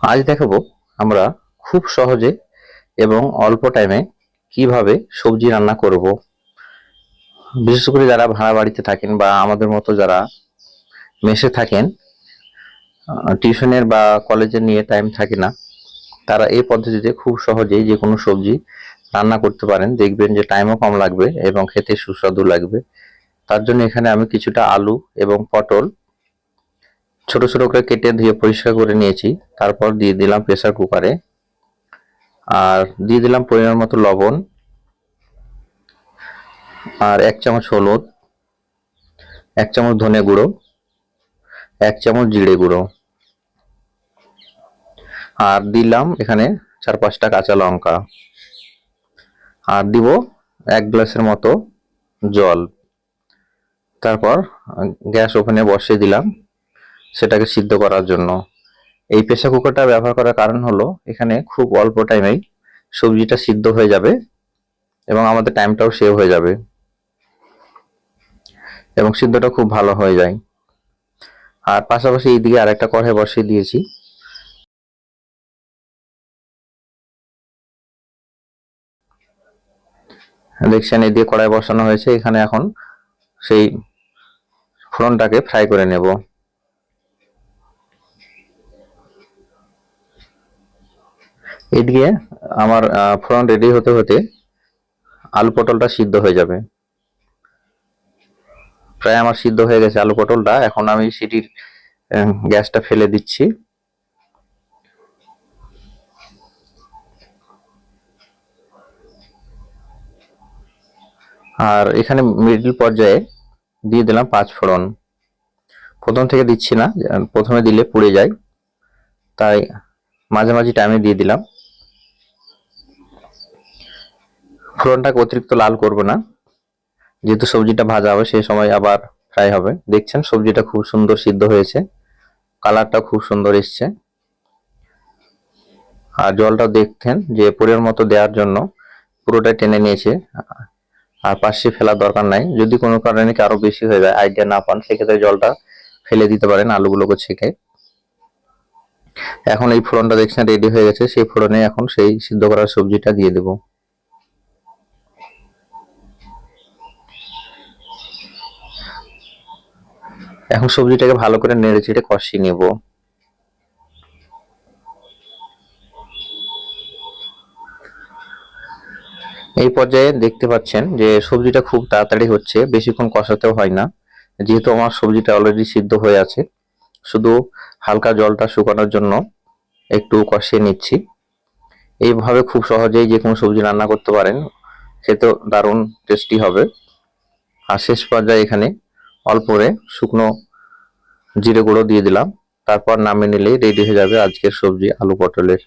আজ দেখাবো আমরা খুব সহজে এবং অল্প টাইমে কীভাবে সবজি রান্না করব। বিশেষ করে যারা ভাড়া বাড়িতে থাকেন বা আমাদের মতো যারা মেসে থাকেন টিউশনের বা কলেজের নিয়ে টাইম থাকে না, তারা এই পদ্ধতিতে খুব সহজেই যে কোনো সবজি রান্না করতে পারেন। দেখবেন যে টাইমও কম লাগবে এবং খেতে সুস্বাদু লাগবে। তার জন্য এখানে আমি কিছুটা আলু এবং পটল ছোট ছোট করে কেটে ধুয়ে পরিষ্কার করে নিয়েছি। তারপর দিয়ে দিলাম প্রেসার কুকারে আর দিয়ে দিলাম পরিমাণ মতো লবণ আর এক চামচ হলুদ, এক চামচ ধনে গুঁড়ো, এক চামচ জিরে গুঁড়ো। আর দিলাম এখানে চার পাঁচটা কাঁচা লঙ্কা। আর দিব এক গ্লাসের মতো জল। তারপর গ্যাস ওভেনে বসিয়ে দিলাম। সেটাকে সিদ্ধ করার জন্য। এই প্রেসার কুকারটা ব্যবহার করার কারণ হলো, এখানে খুব অল্প টাইমেই সবজিটা সিদ্ধ হয়ে যাবে এবং আমাদের টাইমটাও সেভ হয়ে যাবে। এবং সিদ্ধটা খুব ভালো হয়ে যায়। আর পাশাপাশি এই এইদিকে আরেকটা কড়াই বসিয়ে দিয়েছি। দেখছেন এদিকে কড়াই বসানো হয়েছে। এখানে এখন সেই ফোড়নটাকে ফ্রাই করে নেব। এদিকে আমার ফোড়ন রেডি হতে হতে আলু পটলটা সিদ্ধ হয়ে যাবে। প্রায় আমার সিদ্ধ হয়ে গেছে আলু পটলটা। এখন আমি সিটির গ্যাসটা ফেলে দিচ্ছি। আর এখানে মিডল পর্যায়ে দিয়ে দিলাম পাঁচ ফোড়ন। প্রথম থেকে দিচ্ছি না, প্রথমে দিলে পুড়ে যায়। তাই মাঝামাঝি টাইমে দিয়ে দিলাম। ফোড়নটাকে অতিরিক্ত লাল করব না। যেহেতু সবজিটা ভাজা হবে, সেই সময় আবার ফ্রাই হবে। দেখছেন, সবজিটা খুব সুন্দর সিদ্ধ হয়েছে। কালারটা খুব সুন্দর এসছে। আর জলটা দেখতেন যে পরিমাণ মতো দেওয়ার জন্য পুরোটা টেনে নিয়েছে। আর পাশে ফেলার দরকার নাই। যদি কোনো কারণে কি আরও বেশি হয়ে যায় আইডিয়া না পান, সেক্ষেত্রে জলটা ফেলে দিতে পারেন আলুগুলোকে ছেঁকে। এখন এই ফোড়নটা দেখছেন রেডি হয়ে গেছে। সেই ফোড়নে এখন সেই সিদ্ধ করা সবজিটা দিয়ে দেব। এখন সবজিটাকে ভালো করে নেড়ে চেড়ে কষিয়ে নেব। এই পর্যায়ে দেখতে পাচ্ছেন যে সবজিটা খুব তাড়াতাড়ি হচ্ছে, বেশিক্ষণ কষাতেও হয় না। যেহেতু আমার সবজিটা অলরেডি সিদ্ধ হয়ে আছে, শুধু হালকা জলটা শুকানোর জন্য একটু কষিয়ে নিচ্ছি। এইভাবে খুব সহজেই যে কোনো সবজি রান্না করতে পারেন, খেতেও দারুণ টেস্টি হবে। আর শেষ পর্যায়ে এখানে অল্পরে শুকনো জিরে গুঁড়ো দিয়ে দিলাম। তারপর নামিয়ে নিলেই রেডি হয়ে যাবে আজকের সবজি আলু পটলের।